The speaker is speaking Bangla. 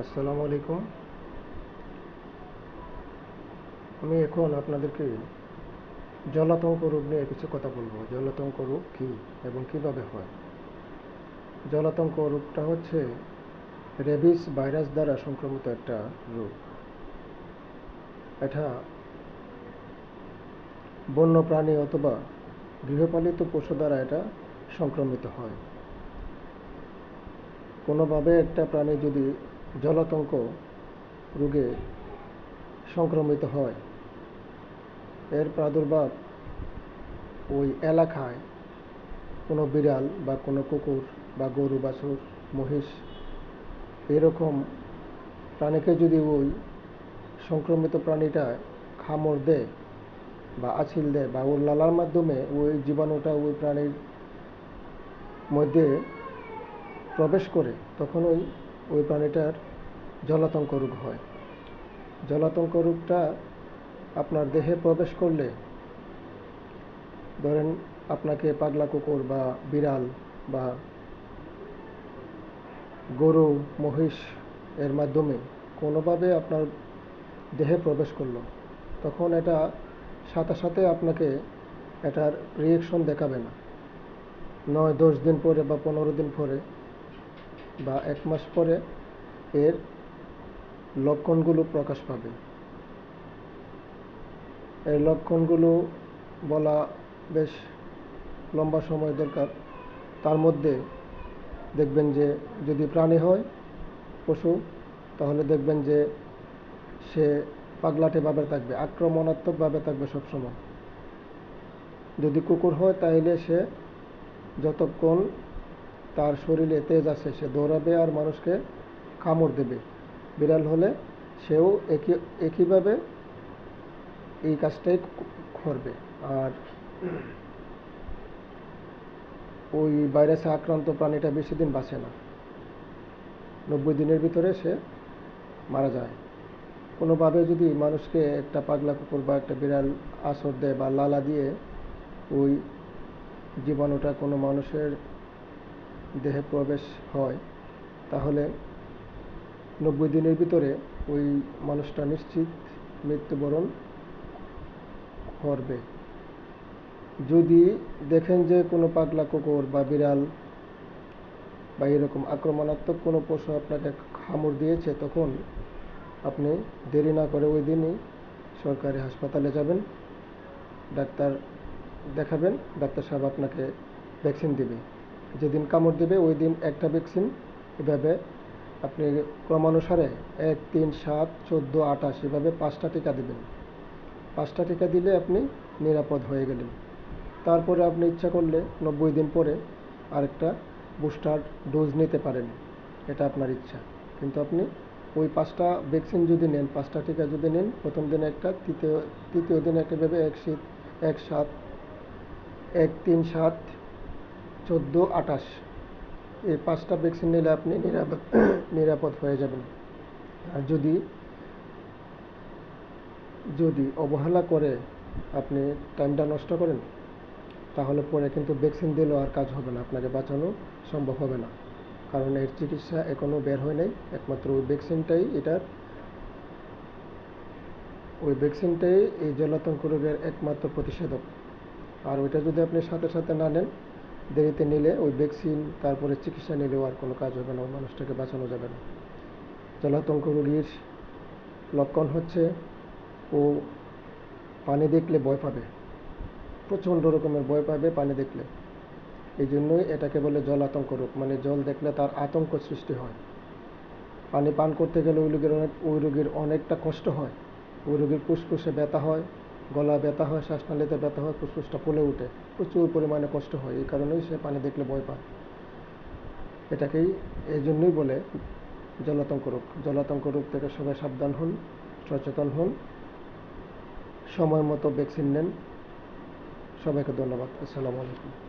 আসসালামু আলাইকুম। আমি এখন আপনাদেরকে জলাতঙ্ক রোগ নিয়ে কিছু কথা বলব। জলাতঙ্ক রোগ কী এবং কীভাবে হয়? জলাতঙ্ক রোগটা হচ্ছে রেবিস ভাইরাস দ্বারা সংক্রমিত একটা রোগ এটা বন্য প্রাণী অথবা গৃহপালিত পশু দ্বারা এটা সংক্রমিত হয়। কোনোভাবে একটা প্রাণী যদি জলাতঙ্ক রোগে সংক্রমিত হয়। এর প্রাদুর্ভাব ওই এলাকায় কোনো বিড়াল বা কোনো কুকুর বা গরু বাছুর মহিষ এরকম প্রাণীকে যদি ওই সংক্রমিত প্রাণীটা খামড় দেয় বা আছিল দেয় বা ওর লালার মাধ্যমে ওই জীবাণুটা ওই প্রাণীর মধ্যে প্রবেশ করে, তখন ওই ওই প্রাণীটার জলাতঙ্ক রোগ হয়। জলাতঙ্ক রোগটা আপনার দেহে প্রবেশ করলে, ধরেন আপনাকে পাগলা কুকুর বা বিড়াল বা গরু, মহিষ এর মাধ্যমে কোনোভাবে আপনার দেহে প্রবেশ করল, তখন এটা সাথে সাথে আপনাকে এটার রিয়েকশন দেখাবে না। নয়, দশ দিন পরে বা পনেরো দিন পরে বা এক মাস পরে এর লক্ষণগুলো প্রকাশ পাবে। এই লক্ষণগুলো বলা বেশ লম্বা সময় দরকার। তার মধ্যে দেখবেন যে, যদি প্রাণী হয়, পশু, তাহলে দেখবেন যে, সে পাগলাটেভাবে থাকবে, আক্রমণাত্মকভাবে থাকবে সবসময়। যদি কুকুর হয় তাহলে সে যতক্ষণ তার শরীরে তেজ আছে, সে দৌড়াবে আর মানুষকে কামড় দেবে। বিড়াল হলে সেও একই একইভাবে এই কাজটাই করবে। আর ওই ভাইরাসে আক্রান্ত প্রাণীটা বেশি দিন বাঁচে না। নব্বই দিনের ভিতরে সে মারা যায়। কোনোভাবে যদি মানুষকে একটা পাগলা কুকুর বা একটা বিড়াল আসর দেয় বা লালা দিয়ে, ওই জীবাণুটা কোনো মানুষের দেহে প্রবেশ হয়, তাহলে নব্বই দিনের ভিতরে ওই মানুষটা নিশ্চিত মৃত্যুবরণ করবে। যদি দেখেন যে কোনো পাগলা কুকুর বা বিড়াল বা এরকম আক্রমণাত্মক কোনো পশু আপনাকে কামড় দিয়েছে, তখন আপনি দেরি না করে ওই দিনই সরকারি হাসপাতালে যাবেন, ডাক্তার দেখাবেন, ডাক্তার সাহেব আপনাকে ভ্যাকসিন দেবে। যেদিন কামড় দেবে, ওই দিন একটা ভ্যাকসিন এভাবে আপনি ক্রমানুসারে এক, তিন, সাত, চোদ্দ, আঠাশ এভাবে পাঁচটা টিকা দেবেন। পাঁচটা টিকা দিলে আপনি নিরাপদ হয়ে গেলেন। তারপরে আপনি ইচ্ছা করলে নব্বই দিন পরে আরেকটা বুস্টার ডোজ নিতে পারেন। এটা আপনার ইচ্ছা। কিন্তু আপনি ওই পাঁচটা ভ্যাকসিন যদি নেন, পাঁচটা টিকা যদি নেন, প্রথম দিন একটা, তৃতীয় তৃতীয় দিন একটা ভেবে এক শীত, এক সাত, এক, তিন, সাত, চোদ্দ, আঠাশ এই পাঁচটা ভ্যাকসিন নিলে আপনি নিরাপদ নিরাপদ হয়ে যাবেন। আর যদি যদি অবহেলা করে আপনি টাইমটা নষ্ট করেন, তাহলে পরে কিন্তু ভ্যাকসিন দিলেও আর কাজ হবে না, আপনাকে বাঁচানো সম্ভব হবে না। কারণ এর চিকিৎসা এখনও বের হয় নাই, একমাত্র ওই ভ্যাকসিনটাই এটার। ওই ভ্যাকসিনটাই এই জলাতঙ্ক রোগের একমাত্র প্রতিষেধক। আর ওইটা যদি আপনি সাথে সাথে না নেন দেরিতে নিলে ওই ভ্যাকসিন, তারপরে চিকিৎসা নিলেও আর কোনো কাজ হবে না মানুষটাকে বাঁচানো যাবে না। জলাতঙ্ক রোগীর লক্ষণ হচ্ছে ও পানি দেখলে ভয় পাবে। প্রচণ্ড রকমের ভয় পাবে পানি দেখলে। এই জন্যই এটাকে বলে জল আতঙ্ক রোগ মানে জল দেখলে তার আতঙ্ক সৃষ্টি হয়। পানি পান করতে গেলে ওই রোগীর অনেক, ওই রোগীর অনেকটা কষ্ট হয়। ওই রোগীর ফুসফুসে ব্যথা হয়। গলা ব্যথা হয়, শ্বাসনালীতে ব্যথা হয়, ফুসফুসটা ফুলে ওঠে। প্রচুর পরিমাণে কষ্ট হয়, এই কারণেই সে পানি দেখলে ভয় পায়। এটাকেই এই জন্যই বলে জলাতঙ্ক রোগ। জলাতঙ্ক রোগ থেকে সবাই সাবধান হন, সচেতন হন। সময় মতো ভ্যাকসিন নেন। সবাইকে ধন্যবাদ। আসসালামু আলাইকুম।